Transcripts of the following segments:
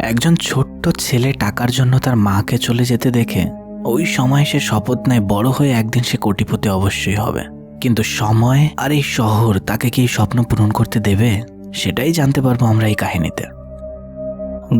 একজন ছোট্ট ছেলে টাকার জন্য তার মাকে চলে যেতে দেখে ওই সময় সে শপথ নেয়, বড় হয়ে একদিন সে কোটিপতি অবশ্যই হবে। কিন্তু সময় আর এই শহর তাকে কি স্বপ্ন পূরণ করতে দেবে, সেটাই জানতে পারব আমরা এই কাহিনীতে।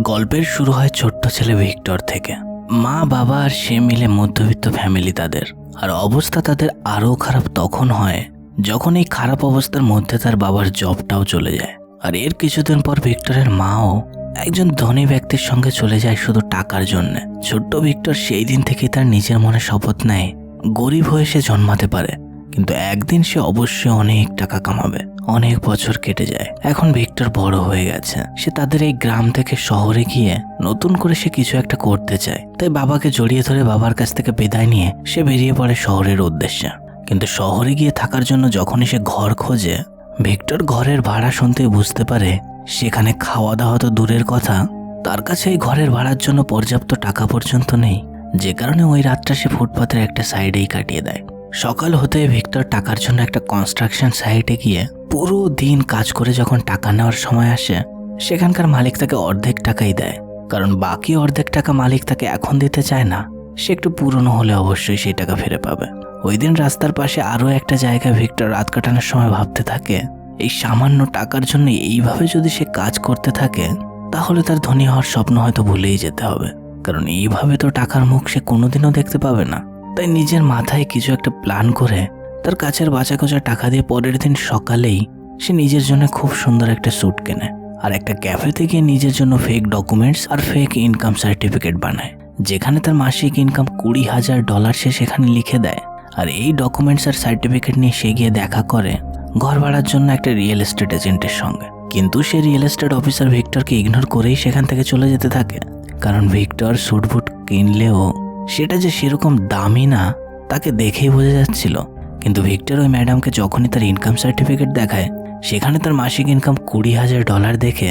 গল্পের শুরু হয় ছোট্ট ছেলে ভিক্টর থেকে। মা, বাবা আর সে মিলে মধ্যবিত্ত ফ্যামিলি তাদের। আর অবস্থা তাদের আরও খারাপ তখন হয়, যখন এই খারাপ অবস্থার মধ্যে তার বাবার জবটাও চলে যায়। আর এর কিছুদিন পর ভিক্টরের মাও একজন ধনী ব্যক্তির সঙ্গে চলে যায় শুধু টাকার জন্য। ছোট্ট ভিক্টর সেই দিন থেকে তার নিজের মনে শপথ নেয়, গরিব হয়ে সে জন্মাতে পারে। কিন্তু একদিন সে অবশ্যই অনেক টাকা কামাবে। অনেক বছর কেটে যায়। এখন ভিক্টর বড় হয়ে গেছে। সে তাদের এই গ্রাম থেকে শহরে গিয়ে নতুন করে সে কিছু একটা করতে চায়। তাই বাবাকে জড়িয়ে ধরে বাবার কাছ থেকে বিদায় নিয়ে সে বেরিয়ে পড়ে শহরের উদ্দেশ্যে। কিন্তু শহরে গিয়ে থাকার জন্য যখনই সে ঘর খোঁজে, ভিক্টর ঘরের ভাড়া শুনতে বুঝতে পারে সেখানে খাওয়া দাওয়া তো দূরের কথা। তার কাছে এই ঘরের ভাড়ার জন্য পর্যাপ্ত টাকা পর্যন্ত নেই। যে কারণে ওই রাতটা সে ফুটপাথের একটা সাইডেই কাটিয়ে দেয়। সকাল হতে ভিক্টর টাকার জন্য একটা কনস্ট্রাকশন সাইটে গিয়ে পুরো দিন কাজ করে যখন টাকা নেওয়ার সময় আসে, সেখানকার মালিক তাকে অর্ধেক টাকাই দেয়। কারণ বাকি অর্ধেক টাকা মালিক তাকে এখন দিতে চায় না। সে একটু পুরনো হলে অবশ্যই সেই টাকা ফিরে পাবে। ওই দিন রাস্তার পাশে আরও একটা জায়গায় ভিক্টর রাত কাটানোর সময় ভাবতে থাকে এই সামান্য টাকার জন্য এইভাবে যদি সে কাজ করতে থাকে, তাহলে তার ধনী হওয়ার স্বপ্ন হয়তো ভুলেই যেতে হবে। কারণ এইভাবে তো টাকার মুখ সে কোনোদিনও দেখতে পাবে না। তাই নিজের মাথায় কিছু একটা প্ল্যান করে তার কাছের বাঁচা কোচা টাকা দিয়ে পরের দিন সকালেই সে নিজের জন্য খুব সুন্দর একটা স্যুট কেনে আর একটা ক্যাফেতে গিয়ে নিজের জন্য ফেক ডকুমেন্টস আর ফেক ইনকাম সার্টিফিকেট বানায়, যেখানে তার মাসিক ইনকাম কুড়ি হাজার ডলার সে সেখানে লিখে দেয়। আর এই ডকুমেন্টস আর সার্টিফিকেট নিয়ে সে গিয়ে দেখা করে ঘর ভাড়ার জন্য একটা রিয়েল এস্টেট এজেন্টের সঙ্গে। কিন্তু সে রিয়েল এস্টেট অফিসার ভিক্টরকে ইগনোর করেই সেখান থেকে চলে যেতে থাকে। কারণ ভিক্টর স্যুট বুট কিনলেও সেটা যে সেরকম দামি না, তাকে দেখেই বোঝা যাচ্ছিল। কিন্তু ভিক্টর ওই ম্যাডামকে যখনই তার ইনকাম সার্টিফিকেট দেখায়, সেখানে তার মাসিক ইনকাম কুড়ি হাজার ডলার দেখে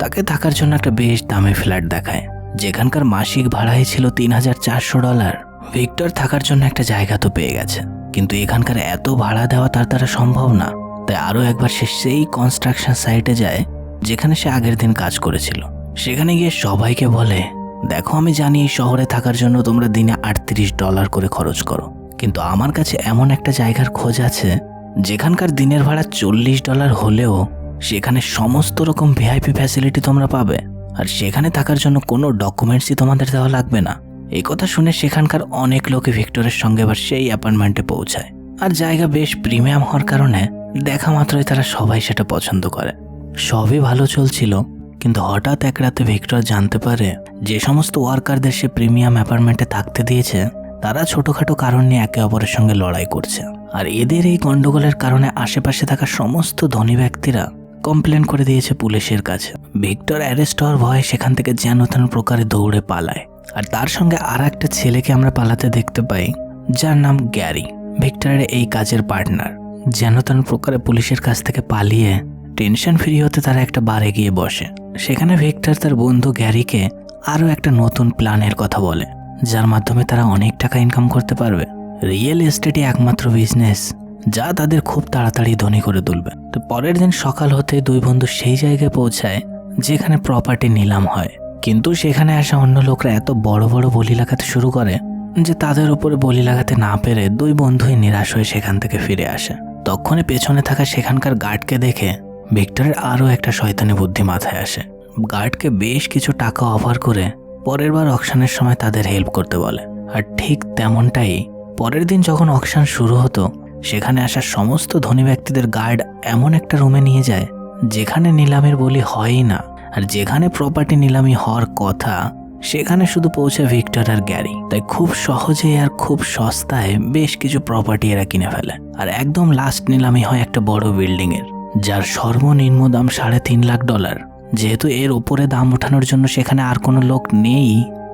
তাকে থাকার জন্য একটা বেশ দামি ফ্ল্যাট দেখায়, যেখানকার মাসিক ভাড়াই ছিল তিন হাজার চারশো ডলার ভিক্টর থাকার জন্য একটা জায়গা তো পেয়ে গেছে, কিন্তু এখানকার এত ভাড়া দেওয়া তার দ্বারা সম্ভব না। তাই আরও একবার সে সেই কনস্ট্রাকশন সাইটে যায়, যেখানে সে আগের দিন কাজ করেছিল। সেখানে গিয়ে সবাইকে বলে, দেখো, আমি জানি এই শহরে থাকার জন্য তোমরা দিনে আটত্রিশ ডলার করে খরচ করো। কিন্তু আমার কাছে এমন একটা জায়গার খোঁজ আছে, যেখানকার দিনের ভাড়া চল্লিশ ডলার হলেও সেখানে সমস্ত রকম ভিআইপি ফ্যাসিলিটি তোমরা পাবে। আর সেখানে থাকার জন্য কোনো ডকুমেন্টসই তোমাদের দেওয়া লাগবে না। এই কথা শুনে সেখানকার অনেক লোকে ভিক্টরের সঙ্গে আবার সেই অ্যাপার্টমেন্টে পৌঁছায়। আর জায়গা বেশ প্রিমিয়াম হওয়ার কারণে দেখা মাত্রই তারা সবাই সেটা পছন্দ করে। সবই ভালো চলছিল, কিন্তু হঠাৎ এক রাতে ভিক্টর জানতে পারে, যে সমস্ত ওয়ার্কারদের সে প্রিমিয়াম অ্যাপার্টমেন্টে থাকতে দিয়েছে, তারা ছোটখাটো কারণ নিয়ে একে অপরের সঙ্গে লড়াই করছে। আর এদের এই গন্ডগোলের কারণে আশেপাশে থাকা সমস্ত ধনী ব্যক্তিরা কমপ্লেন করে দিয়েছে পুলিশের কাছে। ভিক্টর অ্যারেস্ট হওয়ার ভয়ে সেখান থেকে যেন তেন প্রকারে দৌড়ে পালায়। আর তার সঙ্গে আর একটা ছেলেকে আমরা পালাতে দেখতে পাই, যার নাম গ্যারি। ভিক্টরের এই কাজের পার্টনার। যেন তেন প্রকারে পুলিশের কাছ থেকে পালিয়ে টেনশন ফ্রি হতে তারা একটা বারে গিয়ে বসে। সেখানে ভিক্টর তার বন্ধু গ্যারিকে আরও একটা নতুন প্ল্যানের কথা বলে, যার মাধ্যমে তারা অনেক টাকা ইনকাম করতে পারবে। রিয়েল এস্টেটই একমাত্র বিজনেস যা তাদের খুব তাড়াতাড়ি ধনী করে তুলবে। তো পরের দিন সকাল হতে দুই বন্ধু সেই জায়গায় পৌঁছায় যেখানে প্রপার্টি নিলাম হয়। কিন্তু সেখানে আসা অন্য লোকরা এত বড় বড় বলি লাগাতে শুরু করে যে তাদের উপরে বলি লাগাতে না পেরে দুই বন্ধুই নিরাশ হয়ে সেখান থেকে ফিরে আসে। তক্ষণে পেছনে থাকা সেখানকার গার্ডকে দেখে ভিক্টরের আরও একটা শয়তানি বুদ্ধি মাথায় আসে। গার্ডকে বেশ কিছু টাকা অফার করে পরের বার অকশনের সময় তাদের হেল্প করতে বলে। আর ঠিক তেমনটাই পরের দিন যখন অকশান শুরু হতো, সেখানে আসা সমস্ত ধনী ব্যক্তিদের গার্ড এমন একটা রুমে নিয়ে যায়, যেখানে নিলামের বলি হয়ই না। আর যেখানে প্রপার্টি নিলামি হওয়ার কথা সেখানে শুধু পৌঁছে ভিক্টর আর গ্যারি। তাই খুব সহজে আর খুব সস্তায় বেশ কিছু প্রপার্টি এরা কিনে ফেলে। আর একদম লাস্ট নিলামি হয় একটা বড় বিল্ডিং এর, যার সর্বনিম্ন দাম সাড়ে তিন লাখ ডলার যেহেতু এর উপরে দাম ওঠানোর জন্য সেখানে আর কোনো লোক নেই,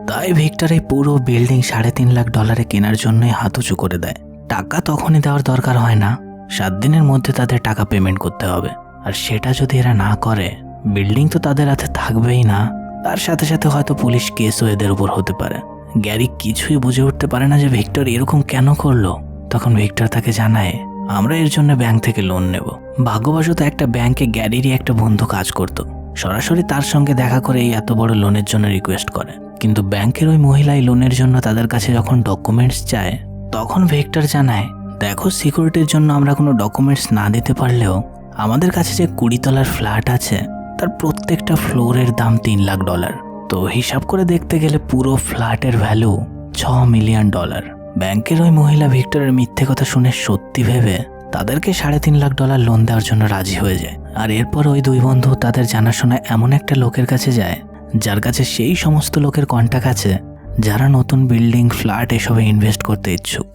তাই ভিক্টর এই পুরো বিল্ডিং সাড়ে তিন লাখ ডলারে কেনার জন্যই হাত উঁচু করে দেয়। টাকা তখনই দেওয়ার দরকার হয় না, সাত দিনের মধ্যে তাদের টাকা পেমেন্ট করতে হবে। আর সেটা যদি এরা না করে বিল্ডিং তো তাদের হাতে থাকবেই না। তার সাথে সাথে হয়তো পুলিশ কেসও এদের উপর হতে পারে। গ্যারি কিছুই বুঝে উঠতে পারে না যে ভিক্টর এরকম কেন করল। তখন ভিক্টর তাকে জানায়, আমরা এর জন্য ব্যাংক থেকে লোন নেব। ভাগ্যবশত একটা ব্যাংকে গ্যারিরই একটা বন্ধু কাজ করত। সরাসরি তার সঙ্গে দেখা করে এই এত বড় লোনের জন্য রিকোয়েস্ট করে। কিন্তু ব্যাংকের ওই মহিলাই লোনের জন্য তাদের কাছে যখন ডকুমেন্টস চায়, তখন ভেক্টর জানায়, দেখো, সিকিউরিটির জন্য আমরা কোনো ডকুমেন্টস না দিতে পারলেও আমাদের কাছে যে কুড়ি তলার ফ্ল্যাট আছে তার প্রত্যেকটা ফ্লোরের দাম তিন লাখ ডলার। তো হিসাব করে দেখতে গেলে পুরো ফ্ল্যাটের ভ্যালু ছ মিলিয়ন ডলার। ব্যাংকের ওই মহিলা ভিক্টরের মিথ্যে কথা শুনে সত্যি ভেবে তাদেরকে সাড়ে তিন লাখ ডলার লোন দেওয়ার জন্য রাজি হয়ে যায়। আর এরপর ওই দুই বন্ধু তাদের জানাশোনা এমন একটা লোকের কাছে যায়, যার কাছে সেই সমস্ত লোকের কন্ট্যাক্ট আছে, যারা নতুন বিল্ডিং ফ্ল্যাট এসবে ইনভেস্ট করতে ইচ্ছুক।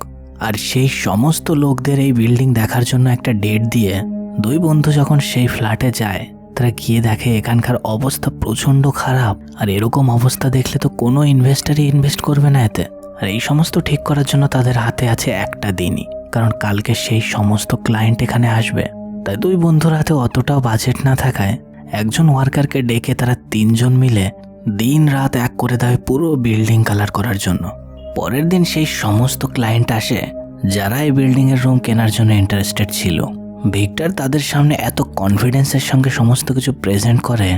আর সেই সমস্ত লোকদের এই বিল্ডিং দেখার জন্য একটা ডেট দিয়ে দুই বন্ধু যখন সেই ফ্ল্যাটে যায় তারা গিয়ে দেখে এখানকার অবস্থা প্রচণ্ড খারাপ। আর এরকম অবস্থা দেখলে তো কোনো ইনভেস্টারই ইনভেস্ট করবে না এতে। আর এই সমস্ত ঠিক করার জন্য তাদের হাতে আছে একটা দিনই। কারণ কালকে সেই সমস্ত ক্লায়েন্ট এখানে আসবে। তাই দুই বন্ধুর হাতে অতটাও বাজেট না থাকায় একজন ওয়ার্কারকে ডেকে তারা তিনজন মিলে দিন রাত এক করে দেয় পুরো বিল্ডিং কালার করার জন্য। পরের দিন সেই সমস্ত ক্লায়েন্ট আসে যারা এই বিল্ডিংয়ের রুম কেনার জন্য ইন্টারেস্টেড ছিল। ভিক্টর তাদের সামনে এত কনফিডেন্সের সঙ্গে সমস্ত কিছু প্রেজেন্ট করে,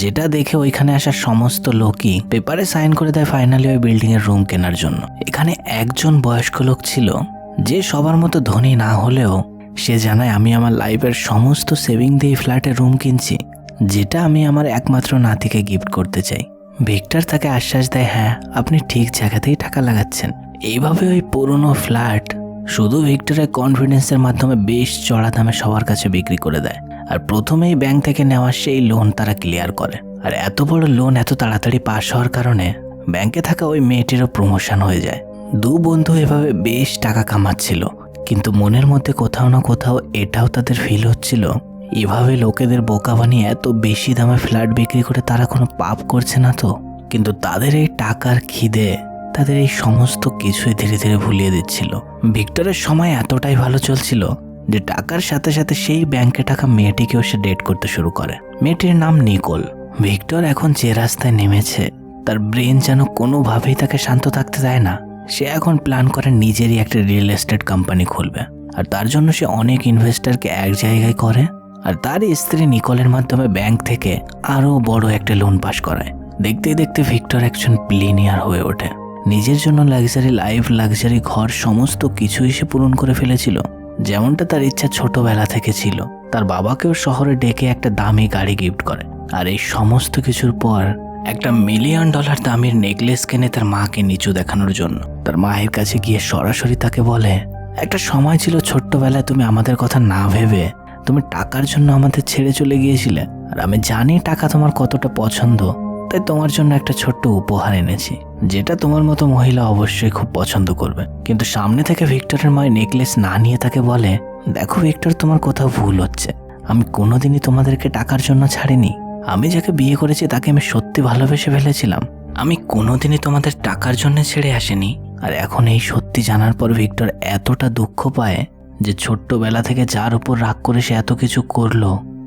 যেটা দেখে ওইখানে আসা সমস্ত লোকই পেপারে সাইন করে দেয় ফাইনালি ওই বিল্ডিং এর রুম কেনার জন্য। এখানে একজন বয়স্ক লোক ছিল, যে সবার মতো ধনী না হলেও সে জানায়, আমি আমার লাইফের সমস্ত সেভিং দিয়ে ফ্ল্যাটে রুম কিনছি, যেটা আমি আমার একমাত্র নাতিকে গিফট করতে চাই। ভিক্টর তাকে আশ্বাস দেয় হ্যাঁ আপনি ঠিক জায়গাতেই টাকা লাগাচ্ছেন। এইভাবে ওই পুরনো ফ্ল্যাট শুধু ভিক্টরের কনফিডেন্সের মাধ্যমে বেশ চড়া দামে সবার কাছে বিক্রি করে দেয়। আর প্রথমেই ব্যাংক থেকে নেওয়া সেই লোন তারা ক্লিয়ার করে। আর এত বড় লোন এত তাড়াতাড়ি পাস হওয়ার কারণে ব্যাংকে থাকা ওই মেয়েটিরও প্রমোশন হয়ে যায়। দু বন্ধু এভাবে বেশ টাকা কামাচ্ছিল, কিন্তু মনের মধ্যে কোথাও না কোথাও এটাও তাদের ফিল হচ্ছিল, এভাবে লোকেদের বোকা বানিয়ে এত বেশি দামে ফ্ল্যাট বিক্রি করে তারা কোনো পাপ করছে না তো? কিন্তু তাদের এই টাকার খিদে তাদের এই সমস্ত কিছুই ধীরে ধীরে ভুলিয়ে দিচ্ছিল। ভিক্টরের সময় এতটাই ভালো চলছিল যে টাকার সাথে সাথে সেই ব্যাংকে টাকা মেয়েটিকেও সে ডেট করতে শুরু করে। মেয়েটির নাম নিকোল। ভিক্টর এখন যে রাস্তায় নেমেছে, তার ব্রেন যেন কোনোভাবেই তাকে শান্ত থাকতে দেয় না। সে এখন প্ল্যান করে নিজেরই একটা রিয়েল এস্টেট কোম্পানি খুলবে। আর তার জন্য সে অনেক ইনভেস্টরকে এক জায়গায় করে, আর তার স্ত্রী নিকলের মাধ্যমে ব্যাংক থেকে আরও বড় একটা লোন পাস করায়। দেখতে দেখতে ভিক্টর একজন প্লিনিয়ার হয়ে ওঠে। নিজের জন্য লাক্সারি লাইফ লাক্সারি ঘর সমস্ত কিছুই সে পূরণ করে ফেলেছিল। যেমনটা তার ইচ্ছা ছোটবেলা থেকে ছিল। তার বাবাকেও শহরে ডেকে একটা দামি গাড়ি গিফট করে। আর এই সমস্ত কিছুর পর একটা মিলিয়ন ডলার দামের নেকলেস কেনে তার মাকে নিচু দেখানোর জন্য। তার মায়ের কাছে গিয়ে সরাসরি তাকে বলে, একটা সময় ছিল ছোট্টবেলায় তুমি আমাদের কথা না ভেবে তুমি টাকার জন্য আমাদের ছেড়ে চলে গিয়েছিলে। আর আমি জানি টাকা তোমার কতটা পছন্দ। তাই তোমার জন্য একটা ছোট্ট উপহার এনেছি, যেটা তোমার মতো মহিলা অবশ্যই খুব পছন্দ করবে। কিন্তু সামনে থেকে ভিক্টরের মায়ের নেকলেস না নিয়ে তাকে বলে, দেখো ভিক্টর, তোমার কোথাও ভুল হচ্ছে। আমি কোনোদিনই তোমাদেরকে টাকার জন্য ছাড়িনি। আমি যাকে বিয়ে করেছি তাকে আমি সত্যি ভালোবেসে ফেলেছিলাম। আমি কোনোদিনই তোমাদের টাকার জন্য ছেড়ে আসিনি। আর এখন এই সত্যি জানার পর ভিক্টর এতটা দুঃখ পায় যে ছোট্টবেলা থেকে যার উপর রাগ করে সে এত কিছু করল,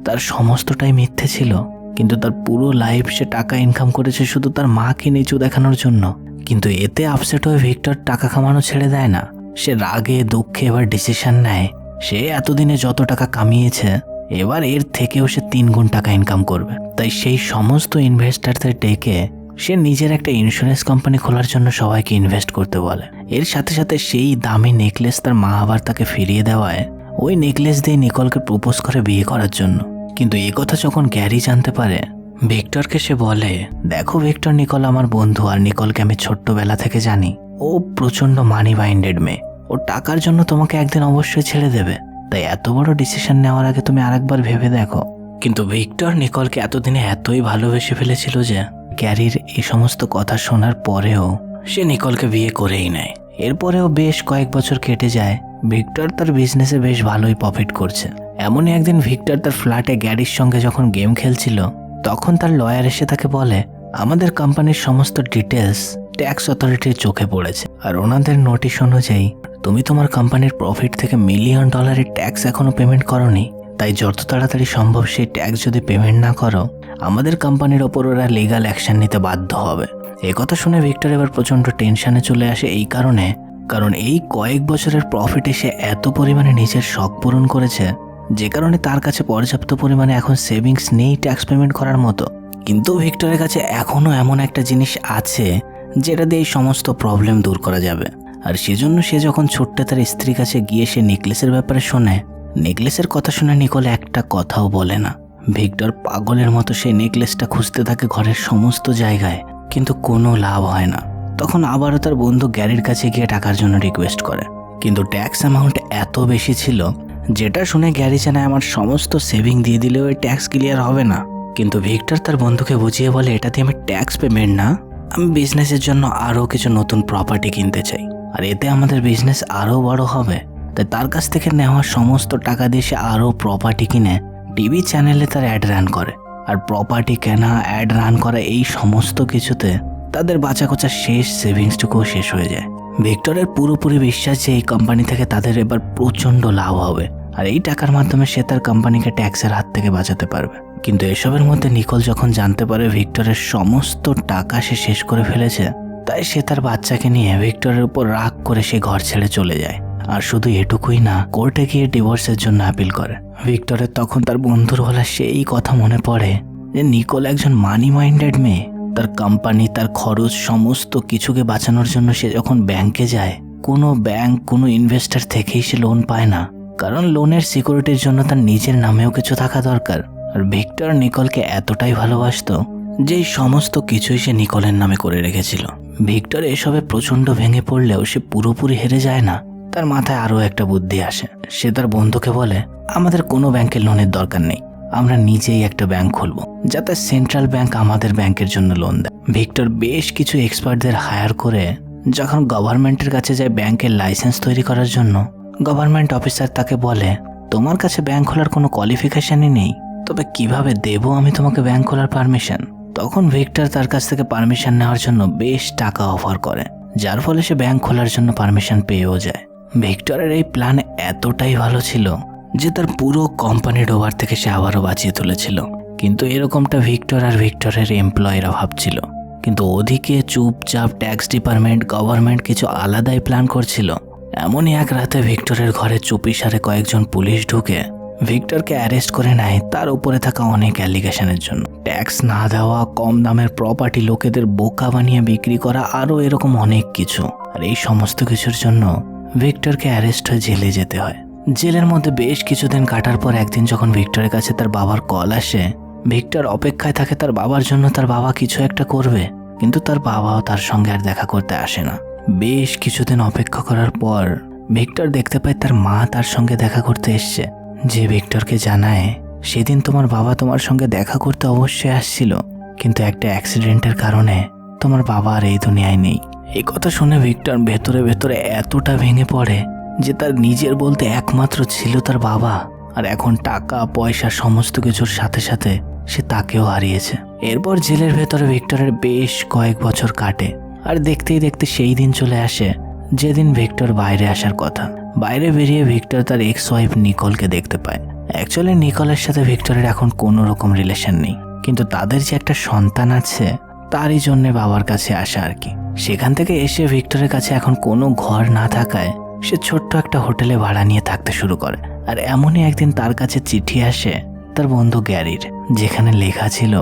তার সমস্তটাই মিথ্যে ছিল। কিন্তু তার পুরো লাইফ সে টাকা ইনকাম করেছে শুধু তার মাকে নিচু দেখানোর জন্য। কিন্তু এতে আপসেট হয়ে ভিক্টর টাকা কামানো ছেড়ে দেয় না। সে রাগে, দুঃখে এবার ডিসিশন নেয়। সে এতদিনে যত টাকা কামিয়েছে, এবার এর থেকেও সে তিন গুণ টাকা ইনকাম করবে। তাই সেই সমস্ত ইনভেস্টারদের ডেকে সে নিজের একটা ইন্স্যুরেন্স কোম্পানি খোলার জন্য সবাইকে ইনভেস্ট করতে বলে। এর সাথে সাথে সেই দামি নেকলেস তার মা আবার তাকে ফিরিয়ে দেওয়ায়, ওই নেকলেস দিয়ে নিকলকে প্রপোজ করে বিয়ে করার জন্য। কিন্তু এ কথা যখন গ্যারি জানতে পারে, ভিক্টরকে সে বলে, দেখো ভিক্টর, নিকল আমার বন্ধু আর নিকলকে আমি ছোট্টবেলা থেকে জানি। ও প্রচণ্ড মানি মাইন্ডেড মেয়ে। ও টাকার জন্য তোমাকে একদিন অবশ্যই ছেড়ে দেবে। তাই এত বড় ডিসিশন নেওয়ার আগে তুমি আরেকবার ভেবে দেখো। কিন্তু ভিক্টর, নিকলকে এতদিনে এতই ভালোবেসে ফেলেছিল যে ক্যারির এই সমস্ত কথা শোনার পরেও সে নিকলকে বিয়ে করেই নেয়। এরপরেও বেশ কয়েক বছর কেটে যায়, ভিক্টর তার বিজনেসে বেশ ভালোই প্রফিট করছে। এমনই একদিন ভিক্টর তার ফ্ল্যাটে গ্যারির সঙ্গে যখন গেম খেলছিল, তখন তার লয়ার এসে তাকে বলে, আমাদের কোম্পানির সমস্ত ডিটেলস ট্যাক্স অথরিটির চোখে পড়েছে। আর ওনাদের নোটিশ অনুযায়ী, তুমি তোমার কোম্পানির প্রফিট থেকে মিলিয়ন ডলারের ট্যাক্স এখনও পেমেন্ট করনি। তাই যত তাড়াতাড়ি সম্ভব সেই ট্যাক্স যদি পেমেন্ট না করো, আমাদের কোম্পানির ওপর ওরা লিগাল অ্যাকশন নিতে বাধ্য হবে। কথা শুনে ভিক্টর এবার প্রচণ্ড টেনশনে চলে আসে এই কারণে, কারণ এই কয়েক বছরের প্রফিটে সে এত পরিমাণে নিজের শখ পূরণ করেছে, যে কারণে তার কাছে পর্যাপ্ত পরিমাণে এখন সেভিংস নেই ট্যাক্স পেমেন্ট করার মতো। কিন্তু ভিক্টরের কাছে এখনও এমন একটা জিনিস আছে, যেটা দিয়ে সমস্ত প্রবলেম দূর করা যাবে। আর সেজন্য সে যখন ছোট্ট তার স্ত্রীর কাছে গিয়ে সে নেকলেসের ব্যাপারে শোনে নেকলেসের কথা শুনে নিকোল একটা কথাও বলে না। ভিক্টর পাগলের মতো সেই নেকলেসটা খুঁজতে থাকে ঘরের সমস্ত জায়গায়। কিন্তু কোনো লাভ হয় না। তখন আবারও তার বন্ধু গ্যারির কাছে গিয়ে টাকার জন্য রিকোয়েস্ট করে। কিন্তু ট্যাক্স অ্যামাউন্ট এত বেশি ছিল, যেটা শুনে গ্যারি জানায় আমার সমস্ত সেভিং দিয়ে দিলেও ওই ট্যাক্স ক্লিয়ার হবে না। কিন্তু ভিক্টর তার বন্ধুকে বুঝিয়ে বলে, এটাতে আমি ট্যাক্স পেমেন্ট না, আমি বিজনেসের জন্য আরও কিছু নতুন প্রপার্টি কিনতে চাই। আর এতে আমাদের বিজনেস আরও বড় হবে। তাই তার কাছ থেকে নেওয়া সমস্ত টাকা দিয়ে সে আরও প্রপার্টি কিনে টিভি চ্যানেলে তার অ্যাড রান করে। আর প্রপার্টি কেনা অ্যাড রান করা এই সমস্ত কিছুতে তাদের বাঁচা কোচা শেষ সেভিংসটুকুও শেষ হয়ে যায়। ভিক্টরের পুরোপুরি বিশ্বাস যে এই কোম্পানি থেকে তাদের এবার প্রচণ্ড লাভ হবে আর এই টাকার মাধ্যমে সে তার কোম্পানিকে ট্যাক্সের হাত থেকে বাঁচাতে পারবে। কিন্তু এসবের মধ্যে নিকোল যখন জানতে পারে ভিক্টরের সমস্ত টাকা সে শেষ করে ফেলেছে, তাই সে তার বাচ্চাকে নিয়ে ভিক্টরের উপর রাগ করে সে ঘর ছেড়ে চলে যায়। আর শুধু এটুকুই না, কোর্টে গিয়ে ডিভোর্সের জন্য আপিল করে। ভিক্টরের তখন তার বন্ধুর বলা সেই কথা মনে পড়ে যে নিকোল একজন মানি মাইন্ডেড মেয়ে। তার কোম্পানি তার খরচ, সমস্ত কিছুকে বাঁচানোর জন্য সে যখন ব্যাংকে যায়, কোনো ব্যাংক কোনো ইনভেস্টর থেকেই সে লোন পায় না। কারণ লোনের সিকিউরিটির জন্য তার নিজের নামেও কিছু থাকা দরকার। আর ভিক্টর নিকলকে এতটাই ভালোবাসত যে সমস্ত কিছুই সে নিকলের নামে করে রেখেছিল। ভিক্টর এসবে প্রচণ্ড ভেঙে পড়লেও সে পুরোপুরি হেরে যায় না। তার মাথায় আরও একটা বুদ্ধি আসে। সে তার বন্ধুকে বলে, আমাদের কোনো ব্যাংকের লোনের দরকার নেই। আমরা নিজেই একটা ব্যাংক খুলব, যাতে সেন্ট্রাল ব্যাংক আমাদের ব্যাংকের জন্য লোন দেয়। ভিক্টর বেশ কিছু এক্সপার্টদের হায়ার করে, যখন গভর্নমেন্টের কাছে যায় ব্যাংকের লাইসেন্স তৈরি করার জন্য, গভর্নমেন্ট অফিসার তাকে বলে, তোমার কাছে ব্যাংক খোলার কোনো কোয়ালিফিকেশনই নেই, তবে কীভাবে দেবো আমি তোমাকে ব্যাংক খোলার পারমিশন? তখন ভিক্টর তার কাছ থেকে পারমিশন নেওয়ার জন্য বেশ টাকা অফার করে, যার ফলে সে ব্যাংক খোলার জন্য পারমিশন পেয়েও যায়। ভিক্টরের এই প্ল্যান এতটাই ভালো ছিল যে তার পুরো কোম্পানি ডোবার থেকে সে আবারও বাঁচিয়ে তুলেছিল। কিন্তু এরকমটা ভিক্টর আর ভিক্টরের এমপ্লয়িরা ভাবছিল কিন্তু ওদিকে চুপচাপ ট্যাক্স ডিপার্টমেন্ট গভর্নমেন্ট কিছু আলাদাই প্ল্যান করছিল। এমনই এক রাতে ভিক্টরের ঘরে চুপিসারে কয়েকজন পুলিশ ঢুকে ভিক্টরকে অ্যারেস্ট করে নেয়। তার উপরে থাকা অনেক অ্যালিগেশনের জন্য। ট্যাক্স না দেওয়া, কম দামের প্রপার্টি লোকেদের বোকা বানিয়ে বিক্রি করা, আরও এরকম অনেক কিছু। আর এই সমস্ত কিছুর জন্য ভিক্টরকে অ্যারেস্ট হয়ে জেলে যেতে হয়। জেলের মধ্যে বেশ কিছুদিন কাটার পর একদিন যখন ভিক্টরের কাছে তার বাবার কল আসে, ভিক্টর অপেক্ষায় থাকে তার বাবার জন্য তার বাবা কিছু একটা করবে, কিন্তু তার বাবাও তার সঙ্গে আর দেখা করতে আসে না। বেশ কিছুদিন অপেক্ষা করার পর ভিক্টর দেখতে পায় তার মা তার সঙ্গে দেখা করতে এসছে। যে ভিক্টরকে জানায়, সেদিন তোমার বাবা তোমার সঙ্গে দেখা করতে অবশ্যই আসছিল, কিন্তু একটা অ্যাক্সিডেন্টের কারণে তোমার বাবা আর এই দুনিয়ায় নেই। এই কথা শুনে ভিক্টর ভেতরে ভেতরে এতটা ভেঙে পড়ে যে তার নিজের বলতে একমাত্র ছিল তার বাবা। আর এখন টাকা, পয়সা, সমস্ত কিছুর সাথে সাথে সে তাকেও হারিয়েছে। এরপর জেলের ভেতরে ভিক্টরের বেশ কয়েক বছর কাটে। আর দেখতেই দেখতে সেই দিন চলে আসে যেদিন ভিক্টর বাইরে আসার কথা। বাইরে বেরিয়ে ভিক্টর তার এক্স ওয়াইফ নিকলকে দেখতে পায়। অ্যাকচুয়ালি নিকলের সাথে ভিক্টরের এখন কোনো রকম রিলেশন নেই। কিন্তু তাদের যে একটা সন্তান আছে তারই জন্যে বাবার কাছে আসা আর কি। সেখান থেকে এসে ভিক্টরের কাছে এখন কোনো ঘর না থাকায় সে ছোট্ট একটা হোটেলে ভাড়া নিয়ে থাকতে শুরু করে। আর এমনই একদিন তার কাছে চিঠি আসে তার বন্ধু গ্যারির, যেখানে লেখা ছিল,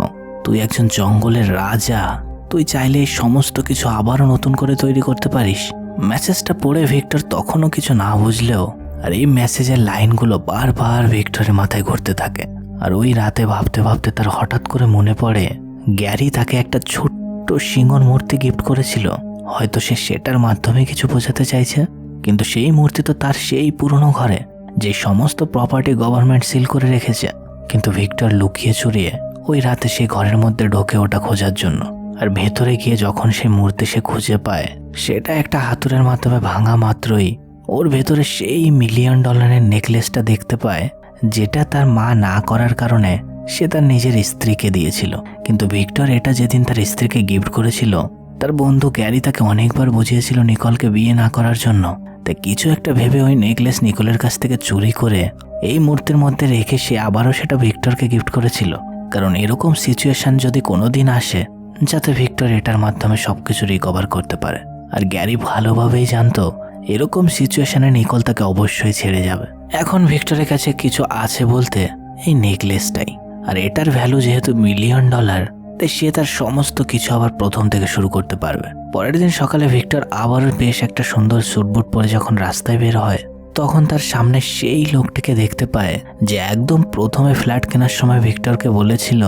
তুই একজন জঙ্গলের রাজা, তুই চাইলে এই সমস্ত কিছু আবারও নতুন করে তৈরি করতে পারিস। মেসেজটা পড়ে ভিক্টর তখনও কিছু না বুঝলেও, আর এই মেসেজের লাইনগুলো বারবার ভিক্টরের মাথায় ঘুরতে থাকে। আর ওই রাতে ভাবতে ভাবতে তার হঠাৎ করে মনে পড়ে গ্যারি তাকে একটা ছোট্ট সিংহর মূর্তি গিফট করেছিল। হয়তো সে সেটার মাধ্যমে কিছু বোঝাতে চাইছে, কিন্তু সেই মূর্তি তো তার সেই পুরনো ঘরে, যে সমস্ত প্রপার্টি গভর্নমেন্ট সিল করে রেখেছে। কিন্তু ভিক্টর লুকিয়ে চুরিয়ে ওই রাতে সেই ঘরের মধ্যে ঢোকে ওটা খোঁজার জন্য। আর ভেতরে গিয়ে যখন সে মূর্তি সে খুঁজে পায়, সেটা একটা হাতুড়ের মাধ্যমে ভাঙা মাত্রই ওর ভেতরে সেই মিলিয়ন ডলারের নেকলেসটা দেখতে পায়, যেটা তার মা না করার কারণে সে তার নিজের স্ত্রীকে দিয়েছিল। কিন্তু ভিক্টর এটা যেদিন তার স্ত্রীকে গিফট করেছিল, তার বন্ধু ক্যারি তাকে অনেকবার বুঝিয়েছিল নিকলকে বিয়ে না করার জন্য। তাই কিছু একটা ভেবে ওই নেকলেস নিকলের কাছ থেকে চুরি করে এই মূর্তির মধ্যে রেখে সে আবারও সেটা ভিক্টরকে গিফট করেছিল। কারণ এরকম সিচুয়েশন যদি কোনোদিন আসে, যাতে ভিক্টর এটার মাধ্যমে সবকিছু রিকভার করতে পারে। আর গ্যারি ভালোভাবেই জানতো, এরকম সিচুয়েশনে নিকল তাকে অবশ্যই ছেড়ে যাবে। এখন ভিক্টরের কাছে কিছু আছে বলতে এই নেকলেসটাই। আর এটার ভ্যালু যেহেতু মিলিয়ন ডলার তাই সে তার সমস্ত কিছু আবার প্রথম থেকে শুরু করতে পারবে। পরের দিন সকালে ভিক্টর আবারও বেশ একটা সুন্দর সুটবুট পরে যখন রাস্তায় বের হয়, তখন তার সামনে সেই লোকটিকে দেখতে পায় যে একদম প্রথমে ফ্ল্যাট কেনার সময় ভিক্টরকে বলেছিল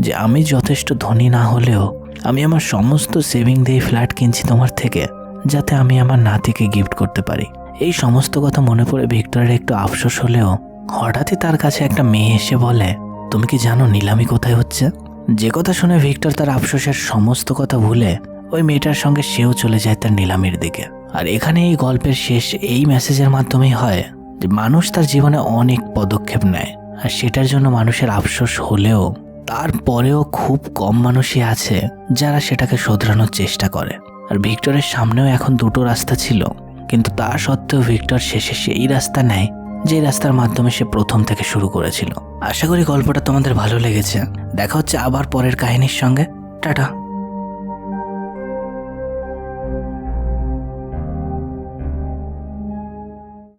যে, আমি যথেষ্ট ধনী না হলেও আমি আমার সমস্ত সেভিং দিয়ে ফ্ল্যাট কিনছি তোমার থেকে, যাতে আমি আমার নাতিকে গিফট করতে পারি। এই সমস্ত কথা মনে পড়ে ভিক্টরের একটু আফসোস হলেও হঠাৎই তার কাছে একটা মেয়ে এসে বলে তুমি কি জানো নিলামি কোথায় হচ্ছে? যে কথা শুনে ভিক্টর তার আফসোসের সমস্ত কথা ভুলে ওই মেয়েটার সঙ্গে সেও চলে যায় তার নিলামির দিকে। আর এখানে এই গল্পের শেষ এই মেসেজের মাধ্যমেই হয় যে মানুষ তার জীবনে অনেক পদক্ষেপ নেয় আর সেটার জন্য মানুষের আফসোস হলেও তারপরেও খুব কম মানুষই আছে যারা সেটাকে শোধরানোর চেষ্টা করে। আর ভিক্টরের সামনেও এখন দুটো রাস্তা ছিল, কিন্তু তা সত্ত্বেও ভিক্টর শেষে সেই রাস্তা নেয় যে রাস্তার মাধ্যমে সে প্রথম থেকে শুরু করেছিল। আশা করি গল্পটা তোমাদের ভালো লেগেছে। দেখা হচ্ছে আবার পরের কাহিনীর সঙ্গে। টাটা।